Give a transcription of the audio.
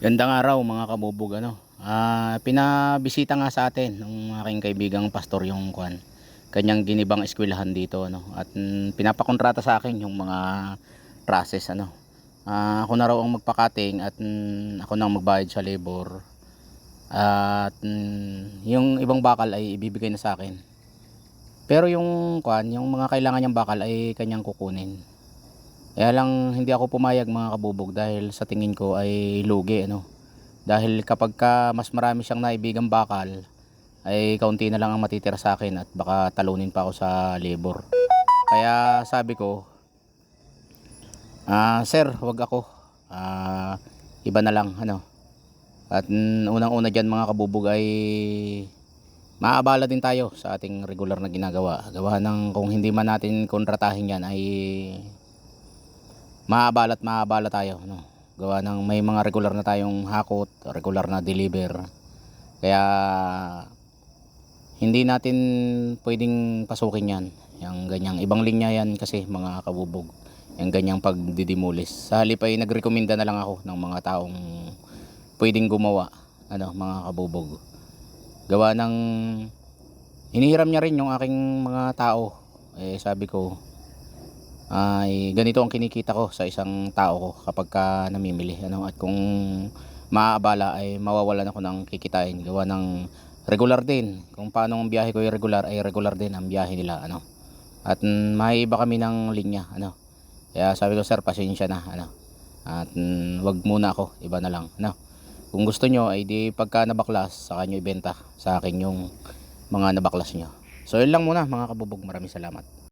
Gandang araw mga kabubog ano. Ah, pinabisita nga sa atin ng aking kaibigang pastor yung kwan. Kanyang ginibang eskwelahan dito ano at mm, pinapakontrata sa akin yung mga process ano. Ah, ako na raw ang magpakating at mm, ako nang magbayad sa labor. At mm, yung ibang bakal ay ibibigay na sa akin. Pero yung kwan, yung mga kailangan niyang bakal ay kanyang kukunin. Kaya lang hindi ako pumayag mga kabubog dahil sa tingin ko ay lugi ano. Dahil kapag ka mas marami siyang naibigang bakal ay kaunti na lang ang matitira sa akin at baka talunin pa ako sa labor. Kaya sabi ko, ah sir, wag ako. Ah, iba na lang ano. At unang-una diyan mga kabubog ay maabala din tayo sa ating regular na ginagawa. Gawa ng kung hindi man natin kontratahin yan ay maabala at maabala tayo no gawa ng may mga regular na tayong hakot regular na deliver. Kaya hindi natin pwedeng pasukin yan. Yung ganyang ibang linya yan kasi mga kabubog. Yung ganyang pagdidimulis. Sa halip ay nagrekomenda na lang ako ng mga taong pwedeng gumawa ano mga kabubog. Gawa ng hinihiram niya rin yung aking mga tao. Eh sabi ko ay ganito ang kinikita ko sa isang tao ko kapag ka namimili ano? At kung maaabala ay mawawalan ako ng kikitain gawa ng regular din. Kung paano ang biyahe ko ay regular ay regular din ang biyahe nila ano? At may iba kami ng linya ano? Kaya sabi ko sir pasensya na ano? At wag muna ako iba na lang ano? Kung gusto nyo ay di pagka nabaklas saka nyo ibenta sa akin yung mga nabaklas nyo. So yun lang muna mga kabubog. Maraming salamat